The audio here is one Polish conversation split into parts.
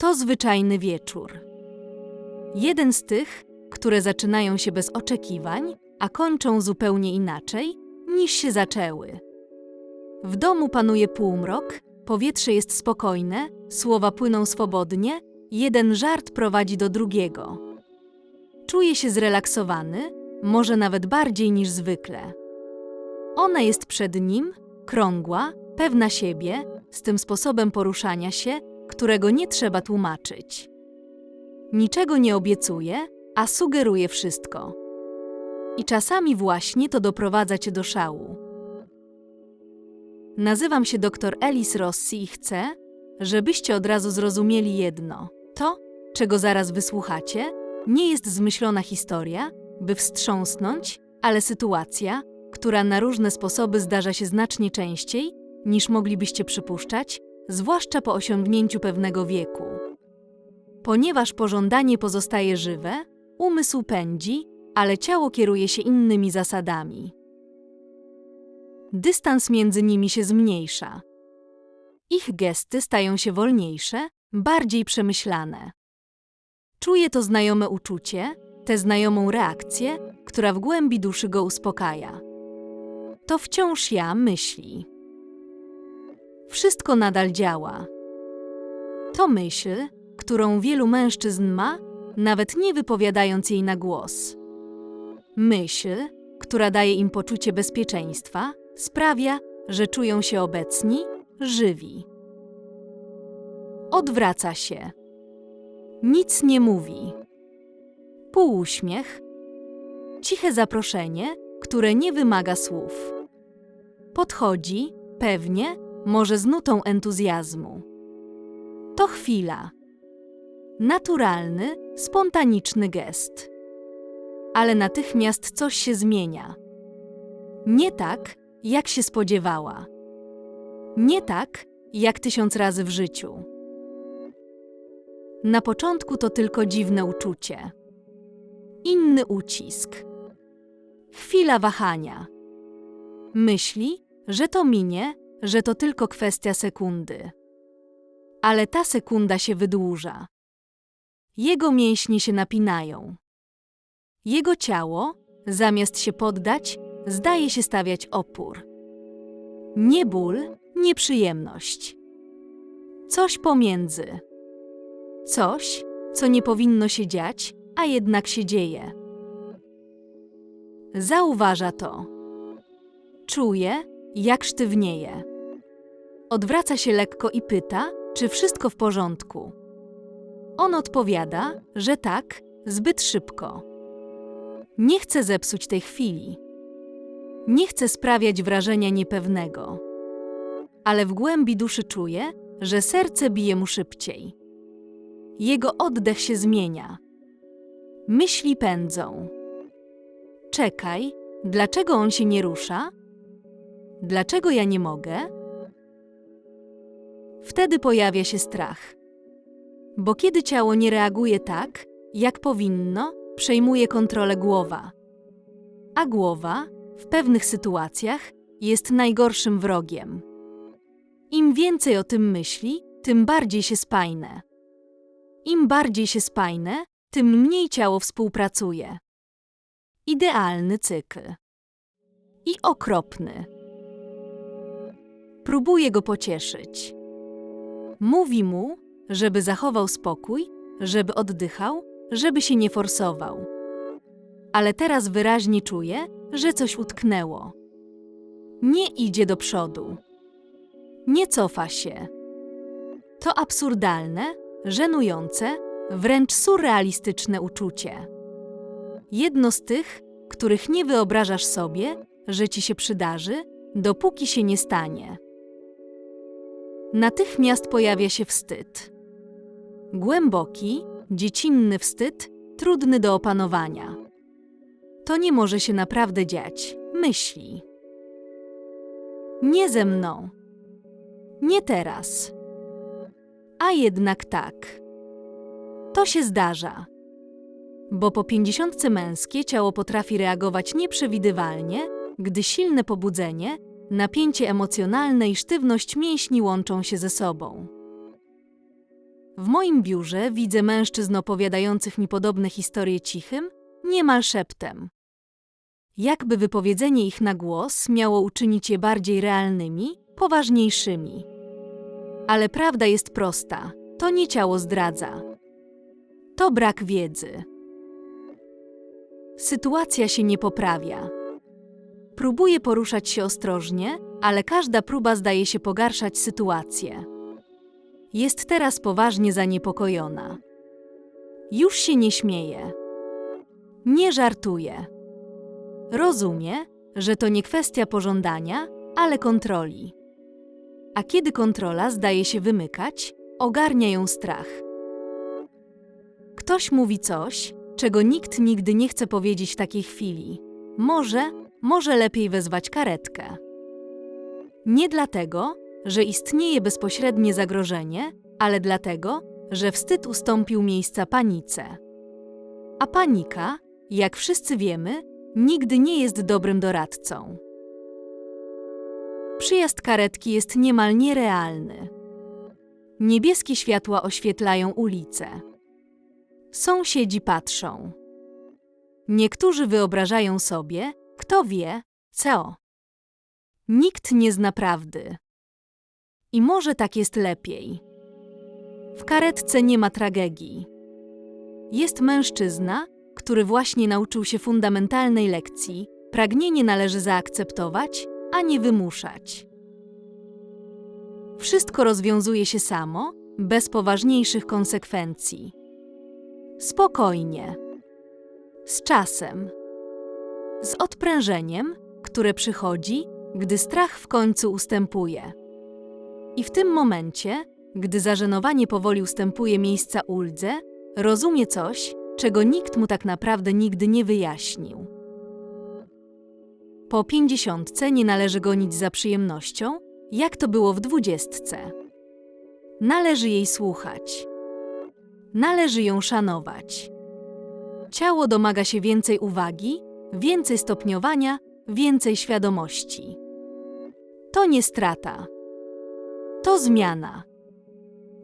To zwyczajny wieczór. Jeden z tych, które zaczynają się bez oczekiwań, a kończą zupełnie inaczej, niż się zaczęły. W domu panuje półmrok, powietrze jest spokojne, słowa płyną swobodnie, jeden żart prowadzi do drugiego. Czuje się zrelaksowany, może nawet bardziej niż zwykle. Ona jest przed nim, krągła, pewna siebie, z tym sposobem poruszania się, którego nie trzeba tłumaczyć. Niczego nie obiecuje, a sugeruje wszystko. I czasami właśnie to doprowadza cię do szału. Nazywam się dr Elis Rossi i chcę, żebyście od razu zrozumieli jedno. To, czego zaraz wysłuchacie, nie jest zmyślona historia, by wstrząsnąć, ale sytuacja, która na różne sposoby zdarza się znacznie częściej, niż moglibyście przypuszczać, zwłaszcza po osiągnięciu pewnego wieku. Ponieważ pożądanie pozostaje żywe, umysł pędzi, ale ciało kieruje się innymi zasadami. Dystans między nimi się zmniejsza. Ich gesty stają się wolniejsze, bardziej przemyślane. Czuje to znajome uczucie, tę znajomą reakcję, która w głębi duszy go uspokaja. To wciąż ja myśli. Wszystko nadal działa. To myśl, którą wielu mężczyzn ma, nawet nie wypowiadając jej na głos. Myśl, która daje im poczucie bezpieczeństwa, sprawia, że czują się obecni, żywi. Odwraca się. Nic nie mówi. Półuśmiech. Ciche zaproszenie, które nie wymaga słów. Podchodzi, pewnie, może z nutą entuzjazmu. To chwila. Naturalny, spontaniczny gest. Ale natychmiast coś się zmienia. Nie tak, jak się spodziewała. Nie tak, jak tysiąc razy w życiu. Na początku to tylko dziwne uczucie. Inny ucisk. Chwila wahania. Myśli, że to minie, że to tylko kwestia sekundy. Ale ta sekunda się wydłuża. Jego mięśnie się napinają. Jego ciało, zamiast się poddać, zdaje się stawiać opór. Nie ból, nie przyjemność. Coś pomiędzy. Coś, co nie powinno się dziać, a jednak się dzieje. Zauważa to. Czuje, jak sztywnieje. Odwraca się lekko i pyta, czy wszystko w porządku. On odpowiada, że tak, zbyt szybko. Nie chce zepsuć tej chwili. Nie chce sprawiać wrażenia niepewnego. Ale w głębi duszy czuje, że serce bije mu szybciej. Jego oddech się zmienia. Myśli pędzą. Czekaj, dlaczego on się nie rusza? Dlaczego ja nie mogę? Wtedy pojawia się strach. Bo kiedy ciało nie reaguje tak, jak powinno, przejmuje kontrolę głowa. A głowa, w pewnych sytuacjach, jest najgorszym wrogiem. Im więcej o tym myśli, tym bardziej się spajne. Im bardziej się spajne, tym mniej ciało współpracuje. Idealny cykl. I okropny. Próbuje go pocieszyć. Mówi mu, żeby zachował spokój, żeby oddychał, żeby się nie forsował. Ale teraz wyraźnie czuje, że coś utknęło. Nie idzie do przodu. Nie cofa się. To absurdalne, żenujące, wręcz surrealistyczne uczucie. Jedno z tych, których nie wyobrażasz sobie, że ci się przydarzy, dopóki się nie stanie. Natychmiast pojawia się wstyd. Głęboki, dziecinny wstyd, trudny do opanowania. To nie może się naprawdę dziać, myśli. Nie ze mną. Nie teraz. A jednak tak. To się zdarza. Bo po pięćdziesiątce męskie ciało potrafi reagować nieprzewidywalnie, gdy silne pobudzenie, napięcie emocjonalne i sztywność mięśni łączą się ze sobą. W moim biurze widzę mężczyzn opowiadających mi podobne historie cichym, niemal szeptem. Jakby wypowiedzenie ich na głos miało uczynić je bardziej realnymi, poważniejszymi. Ale prawda jest prosta: to nie ciało zdradza. To brak wiedzy. Sytuacja się nie poprawia. Próbuję poruszać się ostrożnie, ale każda próba zdaje się pogarszać sytuację. Jest teraz poważnie zaniepokojona. Już się nie śmieje. Nie żartuje. Rozumie, że to nie kwestia pożądania, ale kontroli. A kiedy kontrola zdaje się wymykać, ogarnia ją strach. Ktoś mówi coś, czego nikt nigdy nie chce powiedzieć w takiej chwili. Może, może lepiej wezwać karetkę. Nie dlatego, że istnieje bezpośrednie zagrożenie, ale dlatego, że wstyd ustąpił miejsca panice. A panika, jak wszyscy wiemy, nigdy nie jest dobrym doradcą. Przyjazd karetki jest niemal nierealny. Niebieskie światła oświetlają ulice. Sąsiedzi patrzą. Niektórzy wyobrażają sobie, kto wie, co. Nikt nie zna prawdy. I może tak jest lepiej. W karetce nie ma tragedii. Jest mężczyzna, który właśnie nauczył się fundamentalnej lekcji: pragnienie należy zaakceptować, a nie wymuszać. Wszystko rozwiązuje się samo, bez poważniejszych konsekwencji. Spokojnie. Z czasem. Z odprężeniem, które przychodzi, gdy strach w końcu ustępuje. I w tym momencie, gdy zażenowanie powoli ustępuje miejsca uldze, rozumie coś, czego nikt mu tak naprawdę nigdy nie wyjaśnił. Po pięćdziesiątce nie należy gonić za przyjemnością, jak to było w dwudziestce. Należy jej słuchać. Należy ją szanować. Ciało domaga się więcej uwagi, więcej stopniowania, więcej świadomości. To nie strata. To zmiana.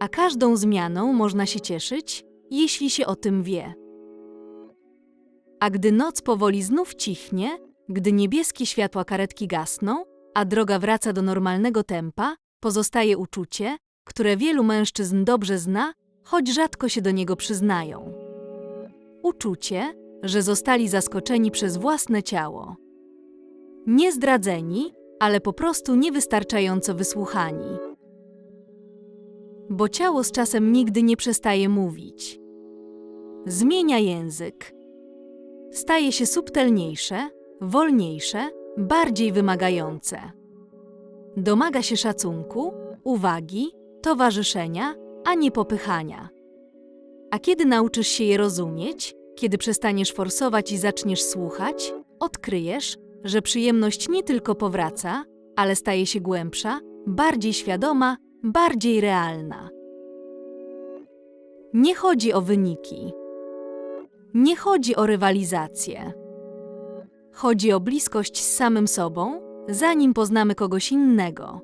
A każdą zmianą można się cieszyć, jeśli się o tym wie. A gdy noc powoli znów cichnie, gdy niebieskie światła karetki gasną, a droga wraca do normalnego tempa, pozostaje uczucie, które wielu mężczyzn dobrze zna, choć rzadko się do niego przyznają. Uczucie, że zostali zaskoczeni przez własne ciało. Nie zdradzeni, ale po prostu niewystarczająco wysłuchani. Bo ciało z czasem nigdy nie przestaje mówić. Zmienia język. Staje się subtelniejsze, wolniejsze, bardziej wymagające. Domaga się szacunku, uwagi, towarzyszenia, a nie popychania. A kiedy nauczysz się je rozumieć, kiedy przestaniesz forsować i zaczniesz słuchać, odkryjesz, że przyjemność nie tylko powraca, ale staje się głębsza, bardziej świadoma, bardziej realna. Nie chodzi o wyniki. Nie chodzi o rywalizację. Chodzi o bliskość z samym sobą, zanim poznamy kogoś innego.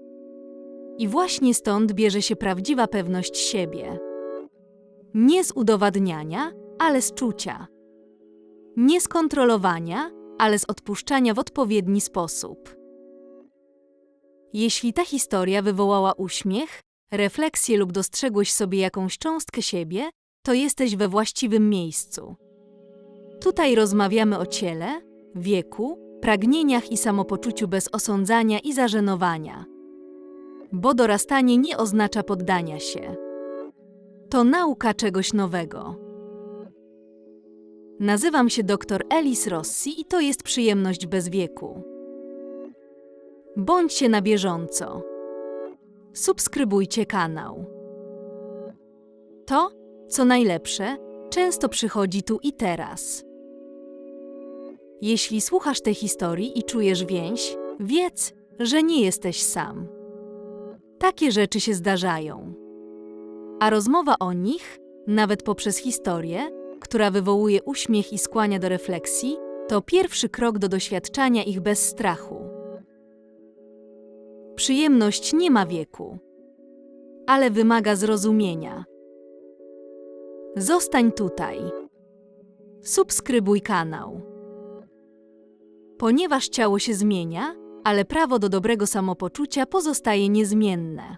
I właśnie stąd bierze się prawdziwa pewność siebie. Nie z udowadniania, ale z czucia. Nie z kontrolowania, ale z odpuszczania w odpowiedni sposób. Jeśli ta historia wywołała uśmiech, refleksję lub dostrzegłeś sobie jakąś cząstkę siebie, to jesteś we właściwym miejscu. Tutaj rozmawiamy o ciele, wieku, pragnieniach i samopoczuciu bez osądzania i zażenowania. Bo dorastanie nie oznacza poddania się. To nauka czegoś nowego. Nazywam się dr Elis Rossi i to jest przyjemność bez wieku. Bądźcie na bieżąco. Subskrybujcie kanał. To, co najlepsze, często przychodzi tu i teraz. Jeśli słuchasz tej historii i czujesz więź, wiedz, że nie jesteś sam. Takie rzeczy się zdarzają. A rozmowa o nich, nawet poprzez historię, która wywołuje uśmiech i skłania do refleksji, to pierwszy krok do doświadczania ich bez strachu. Przyjemność nie ma wieku, ale wymaga zrozumienia. Zostań tutaj. Subskrybuj kanał. Ponieważ ciało się zmienia, ale prawo do dobrego samopoczucia pozostaje niezmienne.